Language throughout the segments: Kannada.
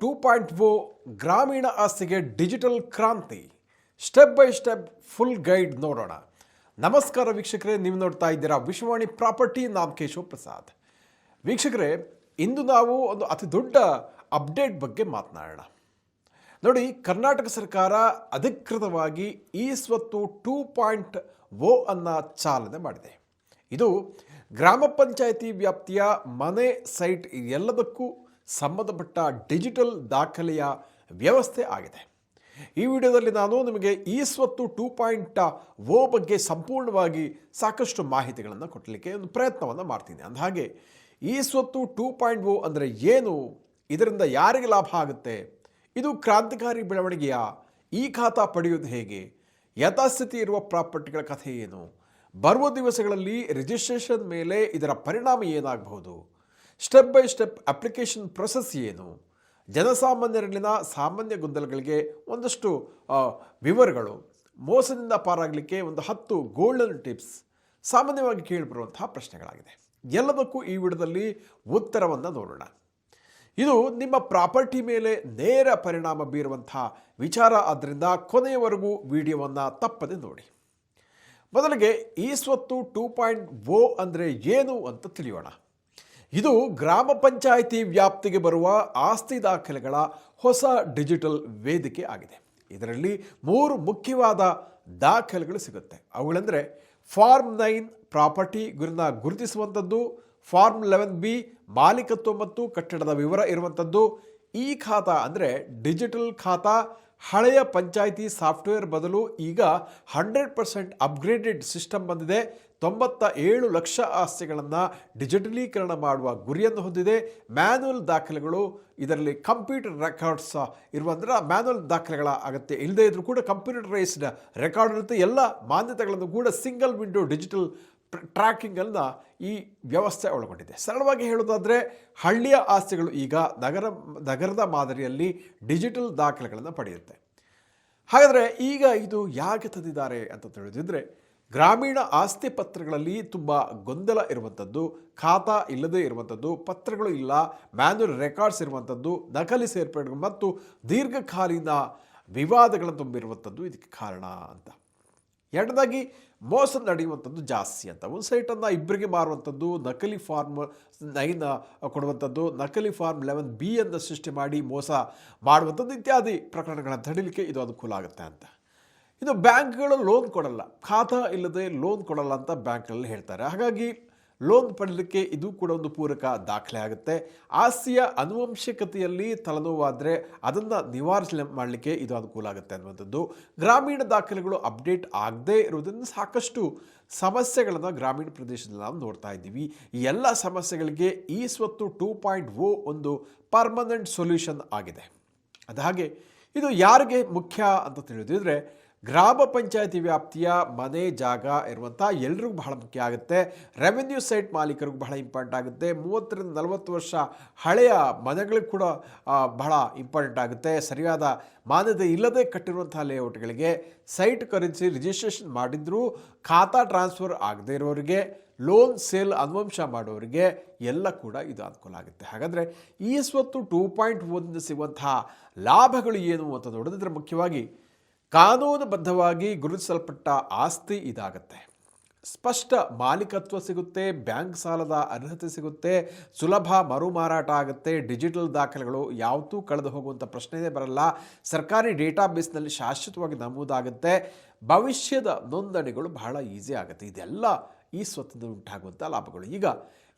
ಟೂ ಪಾಯಿಂಟ್ ಓ ಗ್ರಾಮೀಣ ಆಸ್ತಿಗೆ ಡಿಜಿಟಲ್ ಕ್ರಾಂತಿ. Step by step full guide ನೋಡೋಣ. ನಮಸ್ಕಾರ ವೀಕ್ಷಕರೇ, ನೀವು ನೋಡ್ತಾ ಇದ್ದೀರಾ ವಿಶ್ವವಾಣಿ ಪ್ರಾಪರ್ಟಿ, ನಾಮ್ ಕೇಶವ್ ಪ್ರಸಾದ್. ವೀಕ್ಷಕರೇ, ಇಂದು ನಾವು ಒಂದು ಅತಿ ದೊಡ್ಡ ಅಪ್ಡೇಟ್ ಬಗ್ಗೆ ಮಾತನಾಡೋಣ. ನೋಡಿ, ಕರ್ನಾಟಕ ಸರ್ಕಾರ ಅಧಿಕೃತವಾಗಿ ಈ ಸ್ವತ್ತು ಟೂ ಪಾಯಿಂಟ್ ಓ ಅನ್ನು ಚಾಲನೆ ಮಾಡಿದೆ. ಇದು ಗ್ರಾಮ ಪಂಚಾಯಿತಿ ವ್ಯಾಪ್ತಿಯ ಮನೆ ಸೈಟ್ ಎಲ್ಲದಕ್ಕೂ ಸಂಬಂಧಪಟ್ಟ ಡಿಜಿಟಲ್ ದಾಖಲೆಯ ವ್ಯವಸ್ಥೆ ಆಗಿದೆ. ಈ ವಿಡಿಯೋದಲ್ಲಿ ನಾನು ನಿಮಗೆ ಈ ಸ್ವತ್ತು ಟೂ ಪಾಯಿಂಟ್ ಓ ಬಗ್ಗೆ ಸಂಪೂರ್ಣವಾಗಿ ಸಾಕಷ್ಟು ಮಾಹಿತಿಗಳನ್ನು ಕೊಡಲಿಕ್ಕೆ ಒಂದು ಪ್ರಯತ್ನವನ್ನು ಮಾಡ್ತೀನಿ. ಅಂದಹಾಗೆ ಈ ಸ್ವತ್ತು ಟೂ ಪಾಯಿಂಟ್ ಓ ಅಂದರೆ ಏನು? ಇದರಿಂದ ಯಾರಿಗೆ ಲಾಭ ಆಗುತ್ತೆ? ಇದು ಕ್ರಾಂತಿಕಾರಿ ಬೆಳವಣಿಗೆಯ ಈ ಖಾತಾ ಪಡೆಯುವುದು ಹೇಗೆ? ಯಥಾಸ್ಥಿತಿ ಇರುವ ಪ್ರಾಪರ್ಟಿಗಳ ಕಥೆ ಏನು? ಬರುವ ದಿವಸಗಳಲ್ಲಿ ರಿಜಿಸ್ಟ್ರೇಷನ್ ಮೇಲೆ ಇದರ ಪರಿಣಾಮ ಏನಾಗಬಹುದು? Step by step application process ಏನು? ಜನಸಾಮಾನ್ಯರಲ್ಲಿನ ಸಾಮಾನ್ಯ ಗೊಂದಲಗಳಿಗೆ ಒಂದಷ್ಟು ವಿವರಗಳು. ಮೋಸದಿಂದ ಪಾರಾಗಲಿಕ್ಕೆ ಒಂದು ಹತ್ತು ಗೋಲ್ಡನ್ ಟಿಪ್ಸ್ ಸಾಮಾನ್ಯವಾಗಿ ಕೇಳಿಬರುವಂತಹ ಪ್ರಶ್ನೆಗಳಾಗಿದೆ. ಎಲ್ಲದಕ್ಕೂ ಈ ವಿಡದಲ್ಲಿ ಉತ್ತರವನ್ನು ನೋಡೋಣ. ಇದು ನಿಮ್ಮ ಪ್ರಾಪರ್ಟಿ ಮೇಲೆ ನೇರ ಪರಿಣಾಮ ಬೀರುವಂತಹ ವಿಚಾರ. ಆದ್ದರಿಂದ ಕೊನೆಯವರೆಗೂ ವಿಡಿಯೋವನ್ನು ತಪ್ಪದೆ ನೋಡಿ. ಮೊದಲಿಗೆ ಈ ಸ್ವತ್ತು ಟೂ ಪಾಯಿಂಟ್ ಓ ಅಂದರೆ ಏನು ಅಂತ ತಿಳಿಯೋಣ. ಇದು ಗ್ರಾಮ ಪಂಚಾಯಿತಿ ವ್ಯಾಪ್ತಿಗೆ ಬರುವ ಆಸ್ತಿ ದಾಖಲೆಗಳ ಹೊಸ ಡಿಜಿಟಲ್ ವೇದಿಕೆ ಆಗಿದೆ. ಇದರಲ್ಲಿ ಮೂರು ಮುಖ್ಯವಾದ ದಾಖಲೆಗಳು ಸಿಗುತ್ತೆ. ಅವುಗಳೆಂದರೆ ಫಾರ್ಮ್ ನೈನ್ ಪ್ರಾಪರ್ಟಿ ಗುರಿನ ಗುರುತಿಸುವಂಥದ್ದು, ಫಾರ್ಮ್ ಲೆವೆನ್ ಬಿ ಮಾಲೀಕತ್ವ ಮತ್ತು ಕಟ್ಟಡದ ವಿವರ ಇರುವಂಥದ್ದು, ಈ ಖಾತಾ ಅಂದರೆ ಡಿಜಿಟಲ್ ಖಾತಾ ಹಳೆಯ ಪಂಚಾಯಿತಿ ಸಾಫ್ಟ್ವೇರ್ ಬದಲು ಈಗ ಹಂಡ್ರೆಡ್ ಪರ್ಸೆಂಟ್ ಅಪ್ಗ್ರೇಡೆಡ್ ಸಿಸ್ಟಮ್ ಬಂದಿದೆ. ತೊಂಬತ್ತ ಏಳು ಲಕ್ಷ ಆಸ್ತಿಗಳನ್ನು ಡಿಜಿಟಲೀಕರಣ ಮಾಡುವ ಗುರಿಯನ್ನು ಹೊಂದಿದೆ. ಮ್ಯಾನ್ಯಲ್ ದಾಖಲೆಗಳು, ಇದರಲ್ಲಿ ಕಂಪ್ಯೂಟರ್ ರೆಕಾರ್ಡ್ಸ್ ಇರುವಂದ್ರೆ ಮ್ಯಾನುವಲ್ ದಾಖಲೆಗಳ ಅಗತ್ಯ ಇಲ್ಲದೇ ಇದ್ದರೂ ಕೂಡ ಕಂಪ್ಯೂಟರೈಸ್ಡ್ ರೆಕಾರ್ಡ್ ಇರುತ್ತೆ. ಎಲ್ಲ ಮಾನ್ಯತೆಗಳನ್ನು ಕೂಡ ಸಿಂಗಲ್ ವಿಂಡೋ ಡಿಜಿಟಲ್ ಟ್ರ್ಯಾಕಿಂಗನ್ನು ಈ ವ್ಯವಸ್ಥೆ ಒಳಗೊಂಡಿದೆ. ಸರಳವಾಗಿ ಹೇಳೋದಾದರೆ ಹಳ್ಳಿಯ ಆಸ್ತಿಗಳು ಈಗ ನಗರ, ನಗರದ ಮಾದರಿಯಲ್ಲಿ ಡಿಜಿಟಲ್ ದಾಖಲೆಗಳನ್ನು ಪಡೆಯುತ್ತೆ. ಹಾಗಾದರೆ ಈಗ ಇದು ಯಾಕೆ ತಂದಿದ್ದಾರೆ ಅಂತ ತಿಳಿದಿದ್ದರೆ ಗ್ರಾಮೀಣ ಆಸ್ತಿ ಪತ್ರಗಳಲ್ಲಿ ತುಂಬ ಗೊಂದಲ ಇರುವಂಥದ್ದು ಖಾತಾ ಇಲ್ಲದೇ ಇರುವಂಥದ್ದು ಪತ್ರಗಳು ಇಲ್ಲ ಮ್ಯಾನ್ಯೂರ್ ರೆಕಾರ್ಡ್ಸ್ ಇರುವಂಥದ್ದು ನಕಲಿ ಸೇರ್ಪಡೆಗಳು ಮತ್ತು ದೀರ್ಘಕಾಲೀನ ವಿವಾದಗಳನ್ನು ತುಂಬಿರುವಂಥದ್ದು ಇದಕ್ಕೆ ಕಾರಣ ಅಂತ. ಎರಡನೇದಾಗಿ ಮೋಸ ನಡೆಯುವಂಥದ್ದು ಜಾಸ್ತಿ ಅಂತ. ಒಂದು ಸೈಟನ್ನು ಇಬ್ಬರಿಗೆ ಮಾರುವಂಥದ್ದು, ನಕಲಿ ಫಾರ್ಮ್ ನೈನ್ ಕೊಡುವಂಥದ್ದು, ನಕಲಿ ಫಾರ್ಮ್ ಲೆವೆನ್ ಬಿ ಅನ್ನು ಸೃಷ್ಟಿ ಮಾಡಿ ಮೋಸ ಮಾಡುವಂಥದ್ದು ಇತ್ಯಾದಿ ಪ್ರಕರಣಗಳನ್ನು ತಡಿಲಿಕ್ಕೆ ಇದು ಅನುಕೂಲ ಆಗುತ್ತೆ ಅಂತ. ಇದು ಬ್ಯಾಂಕ್ಗಳು ಲೋನ್ ಕೊಡಲ್ಲ. ಖಾತಾ ಇಲ್ಲದೆ ಲೋನ್ ಕೊಡಲ್ಲ ಅಂತ ಬ್ಯಾಂಕ್ಗಳಲ್ಲಿ ಹೇಳ್ತಾರೆ. ಹಾಗಾಗಿ ಲೋನ್ ಪಡೆಯಲಿಕ್ಕೆ ಇದು ಕೂಡ ಒಂದು ಪೂರಕ ದಾಖಲೆ ಆಗುತ್ತೆ. ಆಸ್ತಿಯ ಅನುವಂಶಿಕತೆಯಲ್ಲಿ ತಲೆನೋವಾದರೆ ಅದನ್ನು ನಿವಾರಿಸಲಿ ಮಾಡಲಿಕ್ಕೆ ಇದು ಅನುಕೂಲ ಆಗುತ್ತೆ ಅನ್ನುವಂಥದ್ದು. ಗ್ರಾಮೀಣ ದಾಖಲೆಗಳು ಅಪ್ಡೇಟ್ ಆಗದೇ ಇರುವುದರಿಂದ ಸಾಕಷ್ಟು ಸಮಸ್ಯೆಗಳನ್ನು ಗ್ರಾಮೀಣ ಪ್ರದೇಶದಲ್ಲಿ ನಾವು ನೋಡ್ತಾ ಇದ್ದೀವಿ. ಈ ಎಲ್ಲ ಸಮಸ್ಯೆಗಳಿಗೆ ಈ ಸ್ವತ್ತು ಟೂ ಪಾಯಿಂಟ್ ಓ ಒಂದು ಪರ್ಮನೆಂಟ್ ಸೊಲ್ಯೂಷನ್ ಆಗಿದೆ. ಅದಾಗೆ ಇದು ಯಾರಿಗೆ ಮುಖ್ಯ ಅಂತ ತಿಳಿದಿದ್ರೆ ಗ್ರಾಮ ಪಂಚಾಯತಿ ವ್ಯಾಪ್ತಿಯ ಮನೆ ಜಾಗ ಇರುವಂಥ ಎಲ್ರಿಗೂ ಬಹಳ ಮುಖ್ಯ ಆಗುತ್ತೆ. ರೆವೆನ್ಯೂ ಸೈಟ್ ಮಾಲೀಕರಿಗೂ ಬಹಳ ಇಂಪಾರ್ಟೆಂಟ್ ಆಗುತ್ತೆ. ಮೂವತ್ತರಿಂದ ನಲವತ್ತು ವರ್ಷ ಹಳೆಯ ಮನೆಗಳಿಗೆ ಕೂಡ ಬಹಳ ಇಂಪಾರ್ಟೆಂಟ್ ಆಗುತ್ತೆ. ಸರಿಯಾದ ಮಾನ್ಯತೆ ಇಲ್ಲದೆ ಕಟ್ಟಿರುವಂಥ ಲೇಔಟ್ಗಳಿಗೆ ಸೈಟ್ ಕರೆನ್ಸಿ ರಿಜಿಸ್ಟ್ರೇಷನ್ ಮಾಡಿದ್ರೂ ಖಾತಾ ಟ್ರಾನ್ಸ್ಫರ್ ಆಗದೇ ಇರೋರಿಗೆ ಲೋನ್ ಸೇಲ್ ಅನುವಂಶ ಮಾಡೋರಿಗೆ ಎಲ್ಲ ಕೂಡ ಇದು ಅನುಕೂಲ ಆಗುತ್ತೆ. ಹಾಗಾದರೆ ಈ ಸ್ವತ್ತು ಟೂ ಪಾಯಿಂಟ್ ಒಂದು ಸಿಗುವಂತಹ ಲಾಭಗಳು ಏನು ಅಂತ ನೋಡಿದ್ರೆ ಮುಖ್ಯವಾಗಿ ಕಾನೂನುಬದ್ಧವಾಗಿ ಗುರುತಿಸಲ್ಪಟ್ಟ ಆಸ್ತಿ ಇದಾಗತ್ತೆ. ಸ್ಪಷ್ಟ ಮಾಲೀಕತ್ವ ಸಿಗುತ್ತೆ, ಬ್ಯಾಂಕ್ ಸಾಲದ ಅರ್ಹತೆ ಸಿಗುತ್ತೆ, ಸುಲಭ ಮರು ಮಾರಾಟ ಆಗುತ್ತೆ, ಡಿಜಿಟಲ್ ದಾಖಲೆಗಳು ಯಾವತ್ತೂ ಕಳೆದು ಹೋಗುವಂಥ ಪ್ರಶ್ನೆಯೇ ಬರಲ್ಲ. ಸರ್ಕಾರಿ ಡೇಟಾಬೇಸ್ನಲ್ಲಿ ಶಾಶ್ವತವಾಗಿ ನಮೂದಾಗುತ್ತೆ. ಭವಿಷ್ಯದ ನೋಂದಣಿಗಳು ಬಹಳ ಈಸಿ ಆಗುತ್ತೆ. ಇದೆಲ್ಲ ಈ ಸ್ವತ್ತಿಂದ ಉಂಟಾಗುವಂಥ ಲಾಭಗಳು. ಈಗ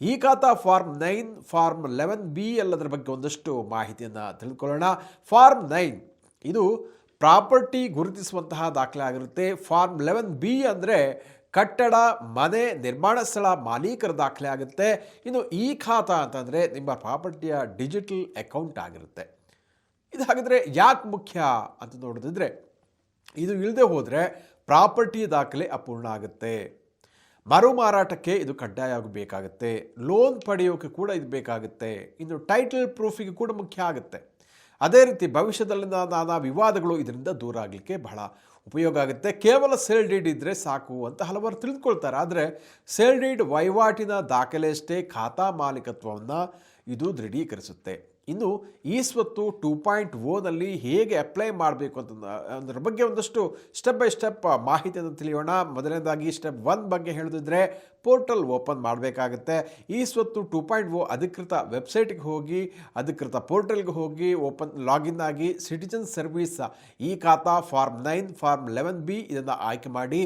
ಈ khata form nine, form eleven B ಎಲ್ಲದರ ಬಗ್ಗೆ ಒಂದಷ್ಟು ಮಾಹಿತಿಯನ್ನು ತಿಳ್ಕೊಳ್ಳೋಣ ಫಾರ್ಮ್ ನೈನ್, ಇದು ಪ್ರಾಪರ್ಟಿ ಗುರುತಿಸುವಂತಹ ದಾಖಲೆ ಆಗಿರುತ್ತೆ ಫಾರ್ಮ್ ಲೆವೆನ್ ಬಿ ಅಂದರೆ ಕಟ್ಟಡ, ಮನೆ, ನಿರ್ಮಾಣ ಸ್ಥಳ, ಮಾಲೀಕರ ದಾಖಲೆ ಆಗುತ್ತೆ ಇನ್ನು ಈ ಖಾತಾ ಅಂತಂದರೆ ನಿಮ್ಮ ಪ್ರಾಪರ್ಟಿಯ ಡಿಜಿಟಲ್ ಅಕೌಂಟ್ ಆಗಿರುತ್ತೆ. ಇದು ಹಾಗಿದ್ರೆ ಯಾಕೆ ಮುಖ್ಯ ಅಂತ ನೋಡಿದ್ರೆ ಇದು ಇಲ್ಲದೆ ಹೋದರೆ ಪ್ರಾಪರ್ಟಿ ದಾಖಲೆ ಅಪೂರ್ಣ ಆಗುತ್ತೆ. ಮರು ಮಾರಾಟಕ್ಕೆ ಇದು ಕಡ್ಡಾಯ ಆಗಬೇಕಾಗುತ್ತೆ ಲೋನ್ ಪಡೆಯೋಕೆ ಕೂಡ ಇದು ಬೇಕಾಗುತ್ತೆ. ಇನ್ನು ಟೈಟಲ್ ಪ್ರೂಫಿಗೆ ಕೂಡ ಮುಖ್ಯ ಆಗುತ್ತೆ. ಅದೇ ರೀತಿ ಭವಿಷ್ಯದಲ್ಲಿನ ನಾನಾ ವಿವಾದಗಳು ಇದರಿಂದ ದೂರ ಆಗಲಿಕ್ಕೆ ಬಹಳ ಉಪಯೋಗ ಆಗುತ್ತೆ. ಕೇವಲ ಸೇಲ್ ಡೀಡ್ ಇದ್ದರೆ ಸಾಕು ಅಂತ ಹಲವಾರು ತಿಳಿದುಕೊಳ್ತಾರೆ. ಆದರೆ ಸೇಲ್ ಡೀಡ್ ವಹಿವಾಟಿನ ದಾಖಲೆಯಷ್ಟೇ ಖಾತಾ ಮಾಲೀಕತ್ವವನ್ನು ಇದು ದೃಢೀಕರಿಸುತ್ತೆ. ಇನ್ನು ಈ ಸ್ವತ್ತು ಟೂ ಪಾಯಿಂಟ್ ಓನಲ್ಲಿ ಹೇಗೆ ಅಪ್ಲೈ ಮಾಡಬೇಕು ಅಂತ ಅದರ ಬಗ್ಗೆ ಒಂದಷ್ಟು ಸ್ಟೆಪ್ ಬೈ ಸ್ಟೆಪ್ ಮಾಹಿತಿಯನ್ನು ತಿಳಿಯೋಣ. ಮೊದಲನೇದಾಗಿ ಸ್ಟೆಪ್ ಒನ್ ಬಗ್ಗೆ ಹೇಳೋದಿದ್ರೆ ಪೋರ್ಟಲ್ ಓಪನ್ ಮಾಡಬೇಕಾಗುತ್ತೆ. ಈ ಸ್ವತ್ತು ಟೂ ಪಾಯಿಂಟ್ ಓ ಅಧಿಕೃತ ವೆಬ್ಸೈಟ್ಗೆ ಹೋಗಿ, ಅಧಿಕೃತ ಪೋರ್ಟಲ್ಗೆ ಹೋಗಿ ಓಪನ್ ಲಾಗಿನ್ ಆಗಿ ಸಿಟಿಜನ್ ಸರ್ವಿಸ್ ಈ ಖಾತಾ form nine form eleven B ಇದನ್ನು ಆಯ್ಕೆ ಮಾಡಿ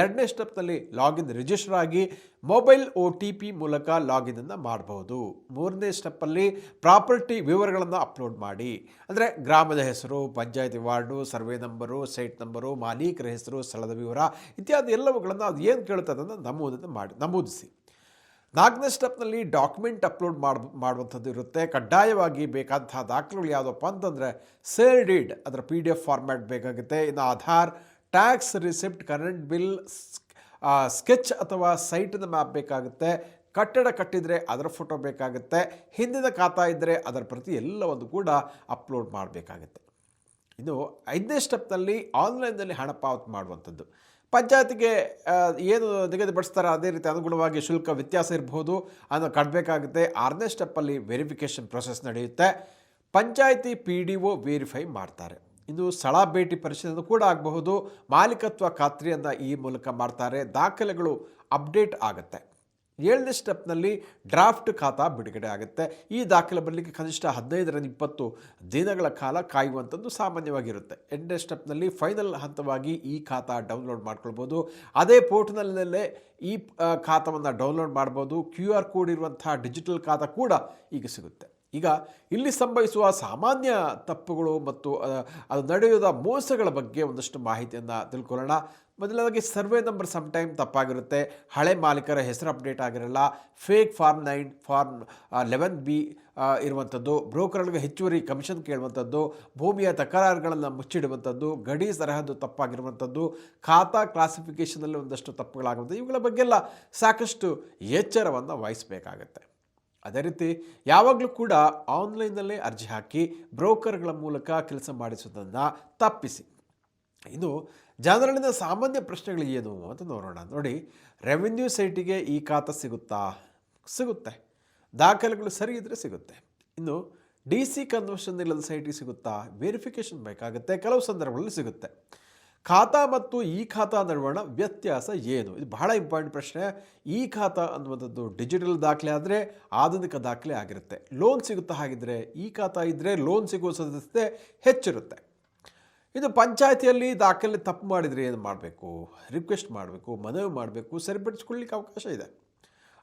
ಎರಡನೇ ಸ್ಟೆಪ್ನಲ್ಲಿ ಲಾಗಿನ್ ರಿಜಿಸ್ಟರ್ ಆಗಿ ಮೊಬೈಲ್ ಒ ಟಿ ಪಿ ಮೂಲಕ ಲಾಗಿನನ್ನು ಮಾಡಬಹುದು ಮೂರನೇ ಸ್ಟೆಪ್ಪಲ್ಲಿ ಪ್ರಾಪರ್ಟಿ ವಿವರಗಳನ್ನು ಅಪ್ಲೋಡ್ ಮಾಡಿ. ಅಂದರೆ ಗ್ರಾಮದ ಹೆಸರು, ಪಂಚಾಯತಿ ward, survey number, site number, ಮಾಲೀಕರ ಹೆಸರು, ಸ್ಥಳದ ವಿವರ ಇತ್ಯಾದಿ ಎಲ್ಲವುಗಳನ್ನು ಅದು ಏನು ಕೇಳ್ತದೆ ಅದನ್ನು ನಮೂದನ್ನು ಮಾಡಿ, ನಮೂದಿಸಿ. ನಾಲ್ಕನೇ ಸ್ಟೆಪ್ನಲ್ಲಿ ಡಾಕ್ಯುಮೆಂಟ್ ಅಪ್ಲೋಡ್ ಮಾಡ್, ಮಾಡುವಂಥದ್ದು ಇರುತ್ತೆ. ಕಡ್ಡಾಯವಾಗಿ ಬೇಕಾದಂತಹ ದಾಖಲೆಗಳು ಯಾವುದಪ್ಪ ಅಂತಂದರೆ ಸೇಲ್ ಡೀಡ್, ಅದರ ಪಿ ಡಿ ಎಫ್ ಫಾರ್ಮ್ಯಾಟ್ ಬೇಕಾಗುತ್ತೆ. ಇನ್ನು Aadhaar tax receipt current bill sketch ಅಥವಾ ಸೈಟಿನ ಮ್ಯಾಪ್ ಬೇಕಾಗುತ್ತೆ. ಕಟ್ಟಡ ಕಟ್ಟಿದರೆ ಅದರ ಫೋಟೋ ಬೇಕಾಗುತ್ತೆ, ಹಿಂದಿನ ಖಾತಾ ಇದ್ದರೆ ಅದರ ಪ್ರತಿ ಎಲ್ಲವನ್ನು ಕೂಡ ಅಪ್ಲೋಡ್ ಮಾಡಬೇಕಾಗುತ್ತೆ. ಇದು ಐದನೇ ಸ್ಟೆಪ್ನಲ್ಲಿ ಆನ್ಲೈನ್ನಲ್ಲಿ ಹಣ ಪಾವತಿ ಮಾಡುವಂಥದ್ದು. ಪಂಚಾಯತಿಗೆ ಏನು ನಿಗದಿಪಡಿಸ್ತಾರೆ ಅದೇ ರೀತಿ ಅನುಗುಣವಾಗಿ ಶುಲ್ಕ ವ್ಯತ್ಯಾಸ ಇರಬಹುದು ಅದನ್ನು ಕಟ್ಟಬೇಕಾಗುತ್ತೆ ಆರನೇ ಸ್ಟೆಪ್ಪಲ್ಲಿ ವೆರಿಫಿಕೇಷನ್ ಪ್ರೊಸೆಸ್ ನಡೆಯುತ್ತೆ. ಪಂಚಾಯತಿ ಪಿ ಡಿ ಒ ವೇರಿಫೈ ಮಾಡ್ತಾರೆ. ಇದು ಸ್ಥಳ ಭೇಟಿ ಪರಿಶೀಲನೆ ಕೂಡ ಆಗಬಹುದು. ಮಾಲೀಕತ್ವ ಖಾತ್ರಿಯನ್ನು ಈ ಮೂಲಕ ಮಾಡ್ತಾರೆ. ದಾಖಲೆಗಳು ಅಪ್ಡೇಟ್ ಆಗುತ್ತೆ. ಏಳನೇ ಸ್ಟೆಪ್ನಲ್ಲಿ ಡ್ರಾಫ್ಟ್ ಖಾತಾ ಬಿಡುಗಡೆ ಆಗುತ್ತೆ. ಈ ದಾಖಲೆ ಬರಲಿಕ್ಕೆ ಕನಿಷ್ಠ ಹದಿನೈದರಿಂದ ಇಪ್ಪತ್ತು ದಿನಗಳ ಕಾಲ ಕಾಯುವಂಥದ್ದು ಸಾಮಾನ್ಯವಾಗಿರುತ್ತೆ. ಎಂಟನೇ ಸ್ಟೆಪ್ನಲ್ಲಿ ಫೈನಲ್ ಹಂತವಾಗಿ ಈ ಖಾತಾ ಡೌನ್ಲೋಡ್ ಮಾಡ್ಕೊಳ್ಬೋದು. ಅದೇ ಪೋರ್ಟ್ನಲ್ಲೇ ಈ ಖಾತವನ್ನು ಡೌನ್ಲೋಡ್ ಮಾಡ್ಬೋದು. ಕ್ಯೂ ಆರ್ ಕೋಡ್ ಇರುವಂತಹ ಡಿಜಿಟಲ್ ಖಾತಾ ಕೂಡ ಈಗ ಸಿಗುತ್ತೆ. ಈಗ ಇಲ್ಲಿ ಸಂಭವಿಸುವ ಸಾಮಾನ್ಯ ತಪ್ಪುಗಳು ಮತ್ತು ಅದು ನಡೆಯುವ ಮೋಸಗಳ ಬಗ್ಗೆ ಒಂದಷ್ಟು ಮಾಹಿತಿಯನ್ನು ತಿಳ್ಕೊಳ್ಳೋಣ. ಮೊದಲನೇದಾಗಿ, ಸರ್ವೆ ನಂಬರ್ ಸಮ್ ಟೈಮ್ ತಪ್ಪಾಗಿರುತ್ತೆ. ಹಳೆ ಮಾಲೀಕರ ಹೆಸರು ಅಪ್ಡೇಟ್ ಆಗಿರಲ್ಲ. Fake form nine form eleven B ಇರುವಂಥದ್ದು ಬ್ರೋಕರ್ಗಳಿಗೆ ಹೆಚ್ಚುವರಿ ಕಮಿಷನ್ ಕೇಳುವಂಥದ್ದು ಭೂಮಿಯ ತಕರಾರುಗಳನ್ನು ಮುಚ್ಚಿಡುವಂಥದ್ದು ಗಡಿ ಸರಹದ್ದು ತಪ್ಪಾಗಿರುವಂಥದ್ದು ಖಾತಾ ಕ್ಲಾಸಿಫಿಕೇಷನಲ್ಲಿ ಒಂದಷ್ಟು ತಪ್ಪುಗಳಾಗುವಂಥದ್ದು ಇವುಗಳ ಬಗ್ಗೆಲ್ಲ ಸಾಕಷ್ಟು ಎಚ್ಚರವನ್ನು ವಹಿಸಬೇಕಾಗತ್ತೆ. ಅದೇ ರೀತಿ ಯಾವಾಗಲೂ ಕೂಡ ಆನ್ಲೈನ್ನಲ್ಲೇ ಅರ್ಜಿ ಹಾಕಿ ಬ್ರೋಕರ್ಗಳ ಮೂಲಕ ಕೆಲಸ ಮಾಡಿಸೋದನ್ನು ತಪ್ಪಿಸಿ. ಇದು ಜನರಲ್ಲಿನ ಸಾಮಾನ್ಯ ಪ್ರಶ್ನೆಗಳು ಏನು ಅಂತ ನೋಡೋಣ. ನೋಡಿ, ರೆವಿನ್ಯೂ ಸೈಟಿಗೆ ಈ ಖಾತಾ ಸಿಗುತ್ತಾ? ಸಿಗುತ್ತೆ. ದಾಖಲೆಗಳು ಸರಿ ಇದ್ದರೆ ಸಿಗುತ್ತೆ. ಇನ್ನು ಡಿ ಸಿ ಕನ್ವರ್ಷನ್ ಇಲ್ಲದ ಸೈಟಿಗೆ ಸಿಗುತ್ತಾ? ವೆರಿಫಿಕೇಷನ್ ಬೇಕಾಗುತ್ತೆ. ಕೆಲವು ಸಂದರ್ಭಗಳಲ್ಲಿ ಸಿಗುತ್ತೆ. ಖಾತಾ ಮತ್ತು ಈ ಖಾತಾ ನಡುವಣ ವ್ಯತ್ಯಾಸ ಏನು? ಇದು ಬಹಳ ಇಂಪಾರ್ಟೆಂಟ್ ಪ್ರಶ್ನೆ. ಈ ಖಾತಾ ಅನ್ನುವಂಥದ್ದು ಡಿಜಿಟಲ್ ದಾಖಲೆ ಆದರೆ ಆಧುನಿಕ ದಾಖಲೆ ಆಗಿರುತ್ತೆ. ಲೋನ್ ಸಿಗುತ್ತಾ ಹಾಗಿದ್ರೆ, ಈ ಖಾತಾ ಇದ್ದರೆ ಲೋನ್ ಸಿಗುವ ಸಾಧ್ಯತೆ ಹೆಚ್ಚಿರುತ್ತೆ. ಇದು ಪಂಚಾಯತಿಯಲ್ಲಿ ದಾಖಲೆ ತಪ್ಪು ಮಾಡಿದರೆ ಏನು ಮಾಡಬೇಕು? ರಿಕ್ವೆಸ್ಟ್ ಮಾಡಬೇಕು, ಮನವಿ ಮಾಡಬೇಕು, ಸರಿಪಡಿಸ್ಕೊಳ್ಳಿಕ್ಕೆ ಅವಕಾಶ ಇದೆ.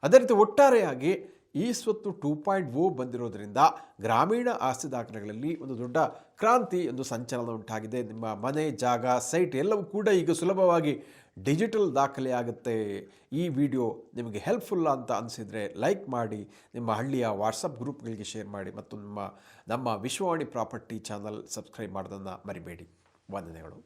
ಅದೇ ರೀತಿ ಒಟ್ಟಾರೆಯಾಗಿ ಈ ಸ್ವತ್ತು ಟೂ ಪಾಯಿಂಟ್ ಓ ಬಂದಿರೋದ್ರಿಂದ ಗ್ರಾಮೀಣ ಆಸ್ತಿ ದಾಖಲೆಗಳಲ್ಲಿ ಒಂದು ದೊಡ್ಡ ಕ್ರಾಂತಿ ಒಂದು ಸಂಚಲನ ಉಂಟಾಗಿದೆ. ನಿಮ್ಮ ಮನೆ, ಜಾಗ, ಸೈಟ್ ಎಲ್ಲವೂ ಕೂಡ ಈಗ ಸುಲಭವಾಗಿ ಡಿಜಿಟಲ್ ದಾಖಲೆ ಆಗುತ್ತೆ ಈ ವಿಡಿಯೋ ನಿಮಗೆ ಹೆಲ್ಪ್ಫುಲ್ ಅಂತ ಅನಿಸಿದರೆ ಲೈಕ್ ಮಾಡಿ, ನಿಮ್ಮ ಹಳ್ಳಿಯ ವಾಟ್ಸಪ್ ಗ್ರೂಪ್ಗಳಿಗೆ ಶೇರ್ ಮಾಡಿ ಮತ್ತು ನಿಮ್ಮ, ನಮ್ಮ ವಿಶ್ವವಾಣಿ ಪ್ರಾಪರ್ಟಿ ಚಾನಲ್ ಸಬ್ಸ್ಕ್ರೈಬ್ ಮಾಡೋದನ್ನು ಮರಿಬೇಡಿ. ವಂದನೆಗಳು.